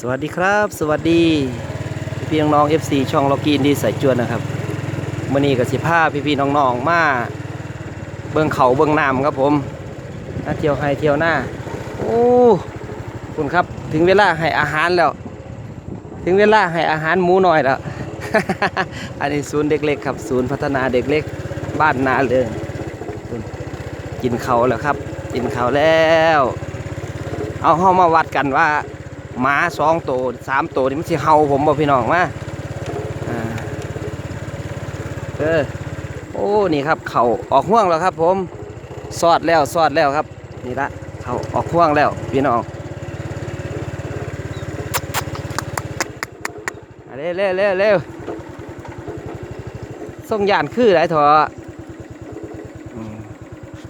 สวัสดีครับ สวัสดีพี่น้องๆ FC ช่องล็อกกี้ดีใส่จวนนะครับมื่อนี้กับสิผ้าพี่ๆน้องๆมาเบื้องเขาเบื้องน้ำครับผมมาเที่ยวให้เที่ยวหน้าโอ้คุณครับถึงเวลาให้อาหารแล้ว ถึงเวลาให้อาหารหมูหน่อยแล้ว อันนี้ศูนย์เด็กเล็กครับ ศูนย์พัฒนาเด็กเล็กบ้านนาเลยกินเขาแล้วครับ กินเขาแล้ว เอาเข้ามาวัดกันว่า หมาสองตัวสามตัวนี่มันสิเห่าผมบ่พี่น้องมาอ่าเออโอ้นี่ครับ เขาออกห่วงแล้วครับ ผมสอดแล้วสอดแล้วครับ นี่ละเขาออกห่วงแล้ว พี่น้องอ่เร็วเร็วเร็วเร็วส่งยานคือไรเถอะ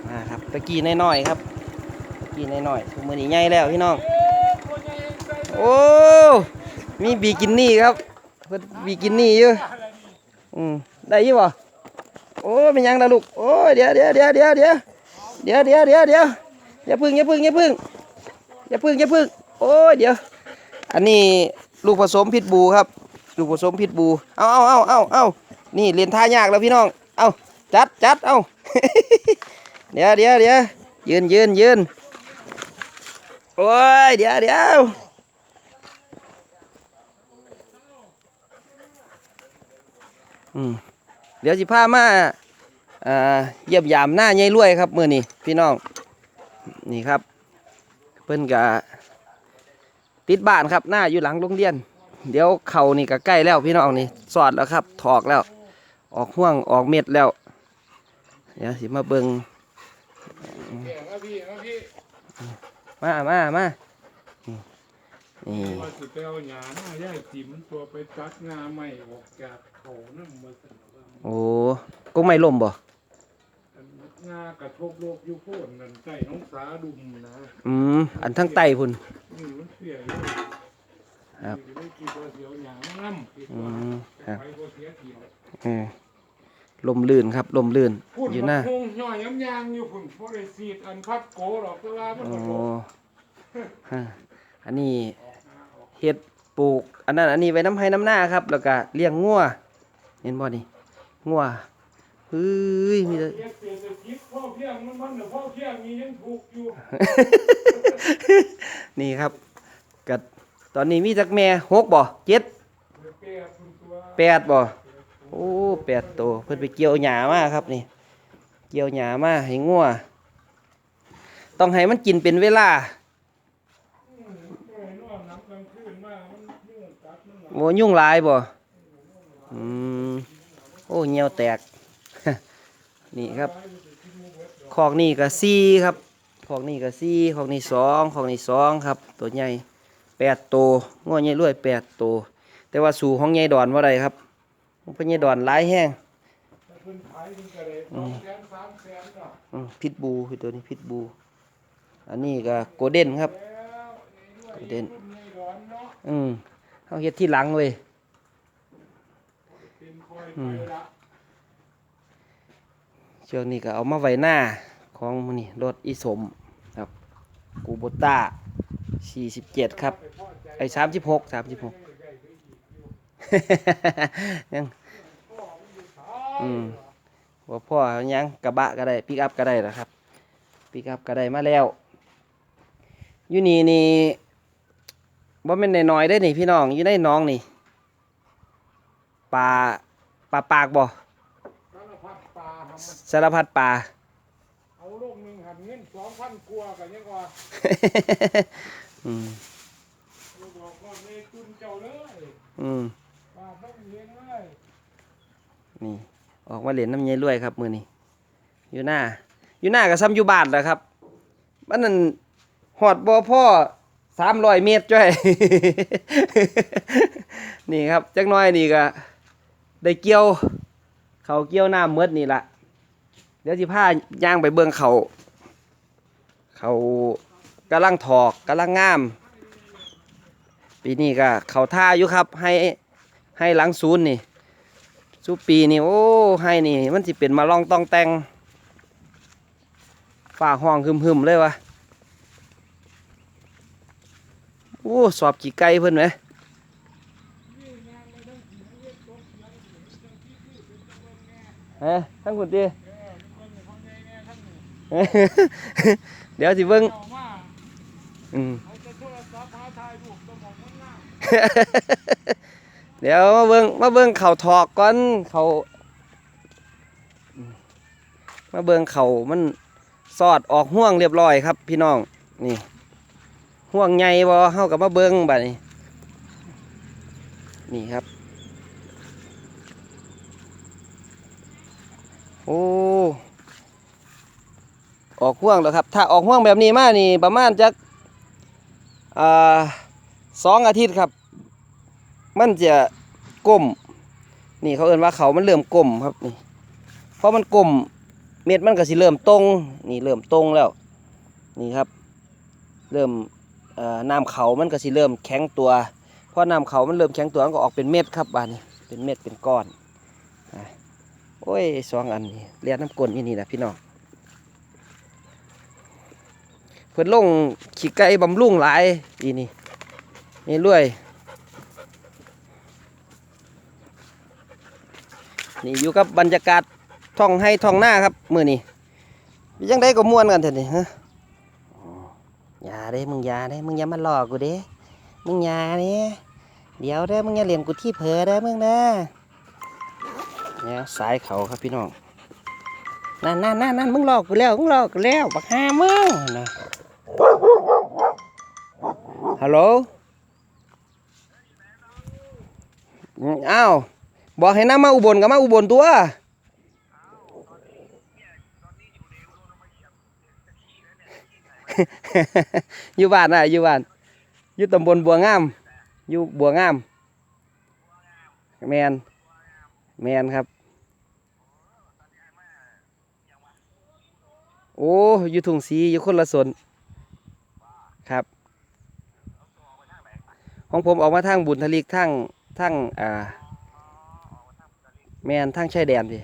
มาครับตะกี้น้อยๆครับกินน่อยๆมือนี้ใหญ่แล้วพี่น้อง โอ้ มีบีกินนี่ครับเพิ่นบีกินนี่อยู่อืมได้ยี่บ่โอ้เป็นยังล่ะลูก โอ้ยเดี๋ยวเดี๋ยวเดี๋ยวเดี๋ยวเดี๋ยวเดี๋ยวเดี๋ยวเดี๋ยวเดี๋ยวอย่าพึ่งอย่าพึ่งอย่าพึ่งอย่าพึ่งอย่าพึ่งโอ้ยเดี๋ยว อันนี้ลูกผสมพิษบูครับ ลูกผสมพิษบู เอาเอาเอาเอาเอานี่เรียนท่ายากแล้วพี่น้อง เอาจัดจัดเอาเดี๋ยวเดี๋ยวเดี๋ยวยืนยืนยืนโอ้ยเดี๋ยวเดี๋ยว อืมเดี๋ยวสิพามาอ่าเยียมยามหน้าใหญ่รวยครับมือนี้พี่น้อง นี่ครับ เพิ่นกะติดบ้านครับหน้าอยู่หลังโรงเรียน เดี๋ยวเขานี่ก็ใกล้แล้วพี่น้องนี่สอดแล้วครับถอกแล้ว ออกห่วงออกเม็ดแล้วเดี๋ยวสิมาเบิง่งมามามา ว่าสิไปเอาหยาหน้าย่ายจิ๋มตัวไปจัดงาใหม่ออกจากเขานั่นมาสนว่าโอ้ก็ไม่ล่มบ่งากระทบโลกอยุโคนนั่นใส่น้องสาดุมนะอืมอันทั้งไตพุ่นนี่มันเสียอยู่ครับไม่กี่ตัวเสียวหยาน้ำคิดอืว่ามครับไปก็เสียเกี่ยวเออลมลื่นครับลมลื่นพุ่นอยู่มัหน้าคงย่อยย้ำยางอยู่พุ่นเพราะได้สีดอันพัดโกหรอกแต่ว่ามันโอ้ก็โกฮะอันนี้ เฮ็ดปลูก อันนั้นอันนี้ไว้น้ำให้น้ำหน้าครับ แล้วก็เลี้ยงงัวเห็นบ่นี่งัวเฮ้ยมีแต่เสียเศรษฐกิจพ่อเพียงมันมันน่ะพ่อเพียงมียังถูกอยู่ นี่ครับกัดตอนนี้มีจักแม่หกบ่เจ็ดเปียกพุ่นตัวแปดบ่โอ้แปดตัวเพิ่นไปเกี่ยวหญ้ามาครับนี่ เกี่ยวหญ้ามาให้งัวต้องให้มันกินเป็นเวลา อืมก็เห็นว่าน้ำกลางคืนมามันยุ่งกัดมันหลาย โมยุ่งหลายบ่อืมโอ้เหี่ยวแตก นี่ครับคอกนี่ก็สี่ครับคอกนี่ก็สี่คอกนี่สองคอกนี่สองครับ ตัวใหญ่แปดตัวง้อใหญ่รวยแปดตัวแต่ว่าสู่ของใหญ่ดอนว่าไรครับของใหญ่ดอนหลายแห้งเพิ่นขายเพิ่นก็ได้สองแสนสามแสนเนาะอืมพิษบูคือตัวนี้พิษบู อันนี้ก็โกเด้นครับ โกเด้นอนเนาะอืม เขาเฮ็ดที่หลังเว้ยเป็นคอยไปละช่วงนี้ก็เอามาไว้หน้าของมื้อนี่รถอีสมครับกูโบต้า47 ครับไปพ่อใจไอ้36 36ยังอืมว่าพ่อยังกระบะก็ได้ปิกอัพก็ได้นะครับปิกอัพก็ได้มาแล้ว อยู่นี่นี่ บ่แม่นน้อยๆได้นี่พี่น้องอยู่ในหน้องนี่ปลาปลาปากบ่สารพัดปลาทำมันสารพัดปลา เอาลูกหนึงหันเงินสองพันกว่ากันยังว่าอืมลูกบอกว่าเลยตุนเจ้าเลยอืมปลาต้องเลี้ยงเลยนี่ออกมาเล่นน้ำเยรวยครับมือนี้อยู่หน้า อยู่หน้ากับซ้ำอยู่บ้านแหละครับมันนั่นหอดบ่อพ่อ สามร้อยเมตรจ้อย นี่ครับจักหน้อยนี่ก็ได้เกี่ยว เขาเกี่ยวน้ำเมดนี่ละเดี๋ยวสิพาย่างไปเบิ่งเขา เขากำลังถอกกำลังงาม ปีนี้ก็เขาท่าอยู่ครับให้ให้หลังศูนย์นี่สุปีนี่โอ้ให้นี่ มันสิเป็นมาลองต้องแต่งฝ่าห้องหึมๆเลยวะ โอ้สอบกี่ไก่เพิ่นไหมฮะทั้งคุณตีเดี๋ยวสิเบิ่งเอามาอืมเดี๋ยวมาเบิ่งมาเบิ่งเข่าถอกก่อนเข่ามาเบิ่งเข่ามันสอดออกห่วงเรียบร้อยครับพี่น้องนี่ ห่วงใหญ่บ่เฮากับมาเบิ่งบัดนี้นี่ครับ โอ้ออกห่วงแล้วครับ ถ้าออกห่วงแบบนี้มานี่ประมาณจักอ่าสองอาทิตย์ครับ มันจะก้มนี่เขาเอ่นว่าเขามันเริ่มก้มครับนี่เพราะมันก้มเม็ดมันก็สิเริ่มตรงนี่เริ่มตรงแล้ว นี่ครับ เริ่ม น้ำเขามันก็สิเริ่มแข็งตัวพอน้ำเขามันเริ่มแข็งตัวมันก็ออกเป็นเม็ดครับบานนี้เป็นเม็ดเป็นก้อนโอ้ยสองอันนี่เลียน้ำกลนนี่นี่นะพี่น้องเพิ่อนลงขี้ไก่บำรุงหลายอีนี่นี่รวยนี่อยู่กับบรรยากาศท่องให้ท่องหน้าครับมือนี่ยังได้ก็ม่วนกันเถอะนี่ฮะ เด้มึงอย่าเด้มึงอย่ามาหลอกกูเด้มึงอย่าเด้เดี๋ยวเด้มึงอย่าเล่นกูที่เผลอเด้มึงเด้เนี่ยสายเขาครับพี่น้องนั่นนั่นนั่นนั่นมึงหลอกกูแล้วมึงหลอกกูแล้วบักฮามึงนะฮัลโหลอ้าวบอกให้น้ำมาอุบลก็มาอุบลตัว อยู่บ้านนะอยู่บ้านอยู่ตำบลบัวงาม อยู่บัวงาม แมนแมนครับ โอ้อยู่ถุงสีอยู่คนละส่วนครับ ของผมออกมาทางบุญทลิกทางทางอ่า แมนทางชายแดนสิ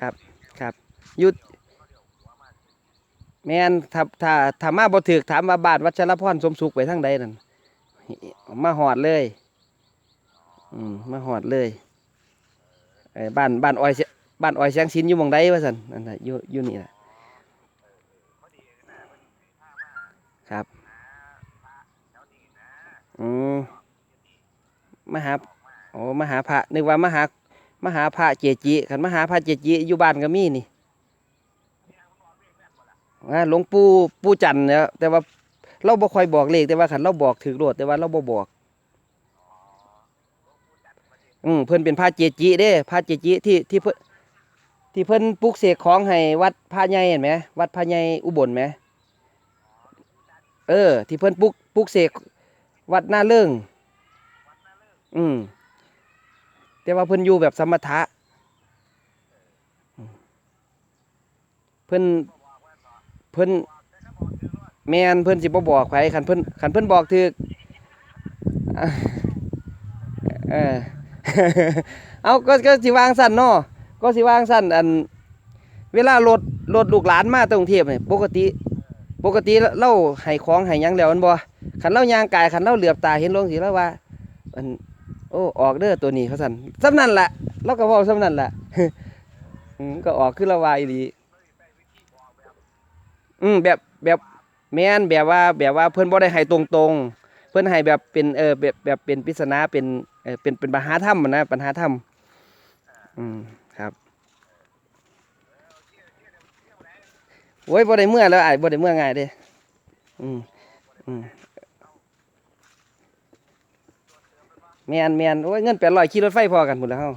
ครับครับ อยุดแมนถ้าถ้าถ้ามาบ่ถึกถามว่าบานวัชรพรสมสุขไปทางใดนั่นมาหอดเลยอืมมาหอดเลยเอ้บ้านบ้านอ้อยเสบ้านอ้อยแสงสินอยู่หมองใดวะสันนั่นน่ะอยู่อยู่นี่แหละครับอืมมหาโอ้มหาพระนึกว่ามหามหาพระเจจิขันมหาพระเจจิอยู่บ้านก็มีนี่ อ่าหลวงปู่ปู่จันเนี่ยแต่ว่าเราบ่ค่อยบอกเลขแต่ว่าขันเราบอกถือโลดแต่ว่าเราบ่บอก อืมเพิ่นเป็นพระเจจิเด้พระเจจิที่ที่เพิ่นที่เพิ่นปลุกเสกของให้วัดพระใหญ่เห็นไหมวัดพระใหญ่อุบลไหมเออ ที่เพิ่นปลุกปลุกเสกวัดหน้าเลิงอืมแต่ว่าเพิ่นอยู่แบบสมถะเพิ่น เพิ่นแมนเพิ่นสิบ่บอกไผคันเพิ่นคันเพิ่นบอกถึกอะเออเอาก็ก็สิวางสั่นเนาะก็สิวางสั่นอัน เวลารถรถลูกหลานมาตรงเทพนี่ปกติ ปกติเราให้ของให้ยังแล้วมันบ่คันเรายางกายคันเราเหลือบตาเห็นลงสิแล้วว่าอันโอ้ออกเด้อตัวนี้เขาสั่นซ้ำนั่นแหละเราก็บอกซ้ำนั่นแหละก็ออกคือละวายดี อืมแบบแบบแม่นแบบว่าแบบว่าเพิ่อนบ่ได้ให้ตรงๆ เพิ่อนให้แบบเป็นเออแบบแบบเป็นปริศนาเป็นเออเป็นเป็นปัญหาธรรมอะนะปัญหาธรรมอืมครับโอ้ยบ่ได้เมื่อแล้วอ้บ่ได้เมื่อง่ายเด้อืมอืมแมนแมนโอ้ยเงินแปดร้อยขี่รถไฟพอกันหมดแล้วเฮา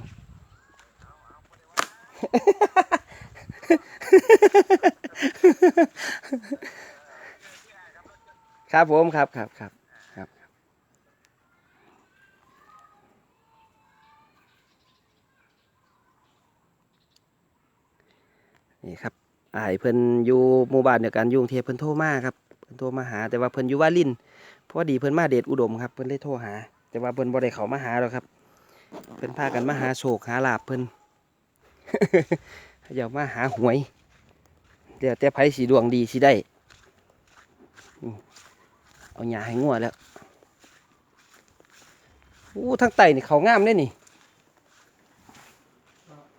ครับผมครับครับครับครับ นี่ครับไอายเพิ่นอยู่หมู่บ้านเดียวกันยุ่งเทเพิ่นโทรมาครับเพิ่นโทรมาหา แต่ว่าเพิ่นอยู่วาลินพอดีเพิ่นมาเดชอุดมครับเพิ่นเลยโทรหา แต่ว่าเพิ่นบ่ได้เขามาหาหรอกครับ เพิ่นพากันมาหาโชคหาลาบเพิ่นอย่ามาหาหวย เดี๋ยวแต่ไผสีดวงดีสิได้อืมเอาหญ้าให้งัวแล้วอู้ทางไตนี่เขางามเลยนี่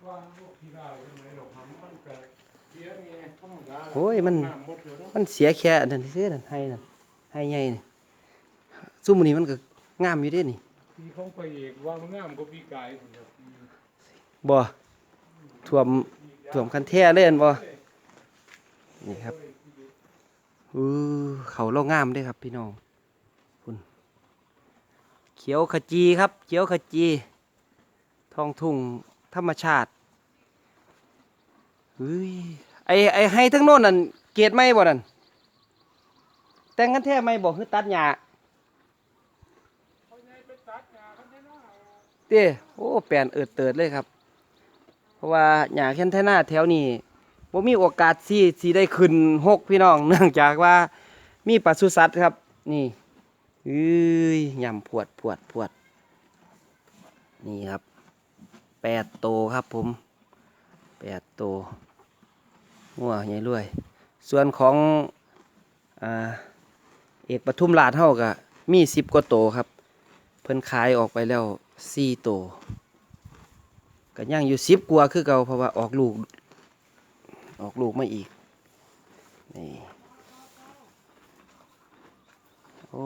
ว่างพวกที่ได้ยังไงหรอกครับมันก็เสียไงธรรมดาโอ้ยมันำหมดเลยเนาะมันเสียแค่อันนั้นซื่อๆนั่นให้นั่นให้ใหญ่นี่ซุ่มอนี้มันก็งามอยู่เด้นี่ที่เขาไปเอกว่ามันงามกว่าปีกายผมครับบ่ท่วมท่วมคันแท้เลยอันบ่ นี่ครับอือเขาเล่างามด้วยครับ พี่น้องคุณเขียวขจีครับ เขียวขจี ทองทุ่งธรรมชาติเฮ้ยไอไอให้ทั้งโน้นนั่นเกตไม่บ่นั่นแต่งกันแท้ไม่บอกคือตัดหญ้าเขาไงไปตัดงาเขาได้หน้าเต้โอ้แปลนเอิดเติดเลยครับ เพราะว่าหญ้าแค่นไทนาแถวนี้ บ่มีโอกาสสิสิได้ขึ้นหกพี่น้อง เนื่องจากว่ามีปศุสัตว์ครับ นี่เอ้ยยำพวดพวดพวด นี่ครับแปดโตครับผมแปดโตวงัวใหญ่รวย ส่วนของอเอกปทุมราชเฮาก็มีสิบกว่าโตครับ เพิ่นขายออกไปแล้วสี่โตก็ย่างอยู่สิบกว่าคือเก่าเพราะว่าออกลูก ออกลูกมาอีก นี่ โอ้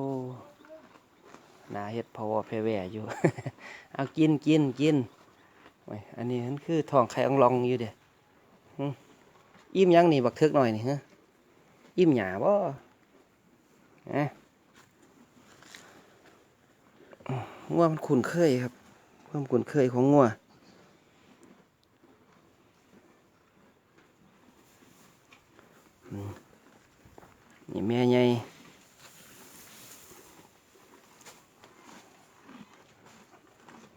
นาเฮ็ดพอแพแหวอยู่ เอากินกินกินโอ้ยอันนี้มันคือทองไข่องลองอยู่เด้หึอิ่มยังนี่บักเทึกหน่อยนี่ฮะอิ่มหยาบ่อะงัวมันคุ้นเคยครับ ความคุ้นเคยของงัว นี่แม่ใหญ่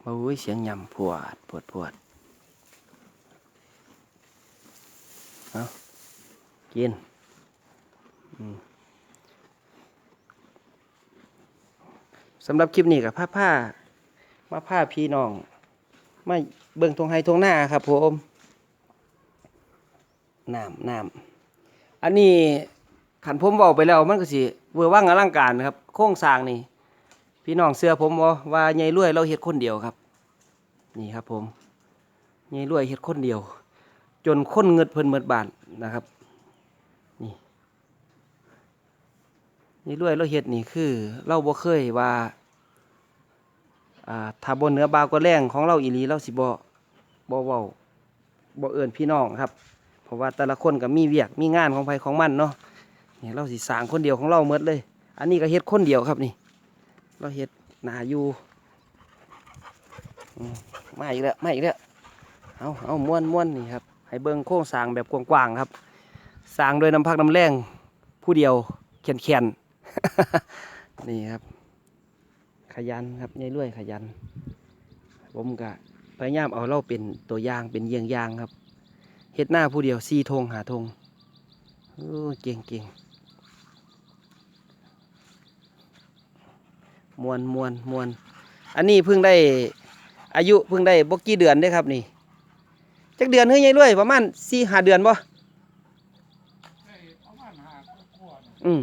โอ้ยเสียงยำปวดปวดปวดเอากินสำหรับคลิปนี้กับผ้าผ้ามาผ้าพี่น้องมาเบิ่งทงไฮทงหน้าครับผมน้ำน้ำอันนี้ ขันผมบอกไปแล้วมันก็สิเวอร์ว่างอลังการนะครับ โค้งสร้างนี่ พี่น้องเสื้อผมว่าว่าใหญ่รวยเราเฮ็ดคนเดียวครับ นี่ครับผมใหญ่รวยเฮ็ดคนเดียว จนคนเงิดเพิ่นเมิดบานนะครับ นี่ใหญ่รวยเราเฮ็ดนี่คือ เราบ่เคยว่าอ่าถ้าบนเหนือบาวก็แรงของเราอีหลีเราสิบ่บ่เว้าบ่เอิ้นพี่น้องครับ เพราะว่าแต่ละคนก็มีเวียกมีงานของไผของมันเนาะ นี่เราสิสางคนเดียวของเราเมดเลย อันนี้ก็เฮ็ดคนเดียวครับนี่ เราเฮ็ดหนาอยู่อืมมาอีกแล้วมาอีกแล้วเอาเอาม้วนม้วนนี่ครับ ให้เบิ่งโครงสางแบบกว้างๆครับ สางโดยน้ำพักน้ำแรงผู้เดียวแข็นๆนี่ครับ ขยันครับยายรวยขยัน ผมก็พยายามเอาเราเป็นตัวอย่างเป็นเยี่ยงอย่างครับเฮ็ดหน้าผู้เดียวสี่ทงหาทงโอ้เก่งเก่ง มวนมวนมวนอันนี้เพิ่งได้อายุเพิ่งได้บกี่เดือนได้อครับนี่จักเดือนเฮ้ยยายรวยประมาณสี่หาเดือนบ่ได้ประมาณห้าขวบอืม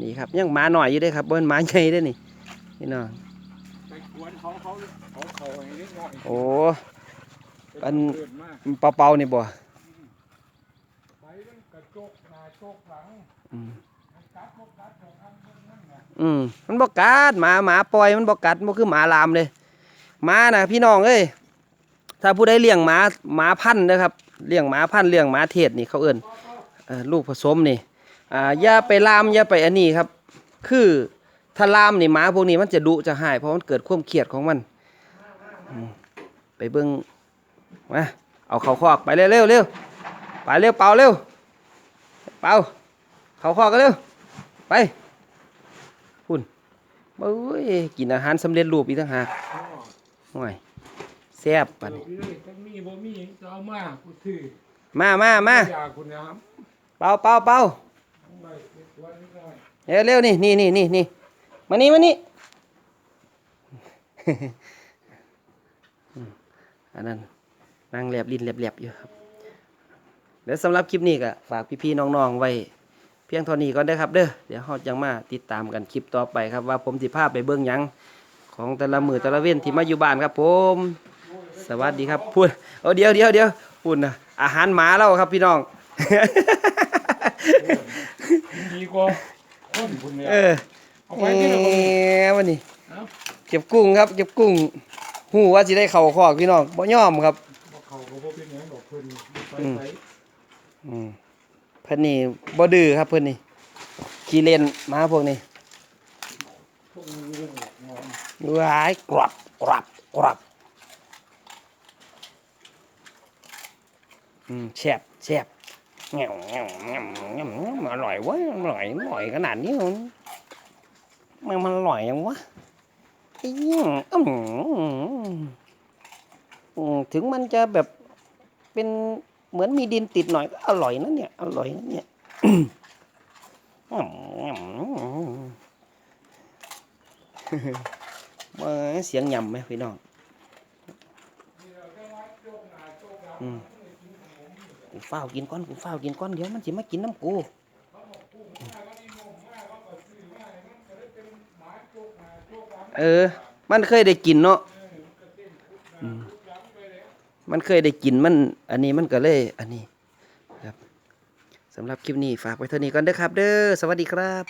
นี่ครับยังหมาหน่อยอยู่เด้อครับบ่เป็นหมาใหญ่เด้อนี่นี่น้องไปกวนเขาเขาเขาเขาอย่างนี้หน่อยโอ้อันเกิดมากเป่าๆนี่บ่ไปมันกระจกหน้าจกหลังอืม อืมมันบอกกัดหมาหมาปล่อยมันบอกกัดมันคือหมาลามเลยหมานะพี่น้องเอ้ยถ้าผู้ใดเลี้ยงหมาหมาพันธุ์นะครับเลี้ยงหมาพันธุ์เลี้ยงหมาเทศนี่เขาเอิ้นลูกผสมนี่อ่าอย่าไปลามอย่าไปอันนี้ครับ คือถ้าลามนี่หมาพวกนี้มันจะดุจะหายเพราะมันเกิดความเครียดของมันไปเบิ่งมาเอาเขาคอกไปเร็วเร็วเร็วไปเร็วเป่าเร็วเป่าเขาคอกกันเร็วไป เบ้ยกินอาหารสำเร็จรูปอีกต่างหากพ่อห่วยแซ่บปันเดี๋ยวพี่เลยถ้ามีบ่มีจะเอามากูถือมามามาอยากคุณนะครับเป่าเป่าเป่าเอาไปกวนนิดหน่อยเร็วเร็วนี่นี่นี่นี่นี่มานี่มานี่อืมอันนั้นนั่งแลบลิ้นแลบๆอยู่ครับเดี๋ยวสำหรับคลิปนี้ก็ฝากพี่ๆน้องๆไว้ เพียงเท่านี้ก่อนเด้อครับเด้อเดี๋ยวเราจังมาติดตามกันคลิปต่อไปครับว่าผมสิพาไปเบิ่งหยังของแต่ละมือแต่ละเว้นที่มาอยู่บ้านครับผม สวัสดีครับพูดเอาเดี๋ยวเดี๋ยวเดี๋ยวพูดนะอาหารหมาแล้วครับพี่น้อง ดีกว่าคนคุณเนี่ยเออเอาไปที่เราเอ้วันนี้เอาเก็บกุ้งครับ เก็บกุ้งหูว่าสิได้เข่าคอกพี่น้องบ่ยอมครับ บอกเขาก็บ่เป็นหยังดอกเพิ่นไปอืมไปอืม เพิ่นนี่บ่ดื้อครับเพิ่นนี่ขี้เล่นมาพวกนี้พวกนี้เรื่องหายกรับกรับกรับอืมแซ่บแซ่บแง่วแง่วแง่วแง่วแง่วอร่อยเว้ยอร่อยอร่อยขนาดนี้มันมันมันอร่อยยังวะอืมอืมถึงมันจะแบบเป็น เหมือนมีดินติดหน่อยก็อร่อยนะเนี่ย อร่อยนะเนี่ยมาเสียงยำไหมพี่น้องกูเฝ้าวกินก้อนกูเฝ้าวกินก้อนเดี๋ยวมันสิมากินน้ำกูเออ มันเคยได้กินเนาะ มันเคยได้กินมัน อันนี้มันก็เลย อันนี้ครับสำหรับคลิปนี้ฝากไว้เท่านี้ก่อนเด้อครับ เด้อสวัสดีครับ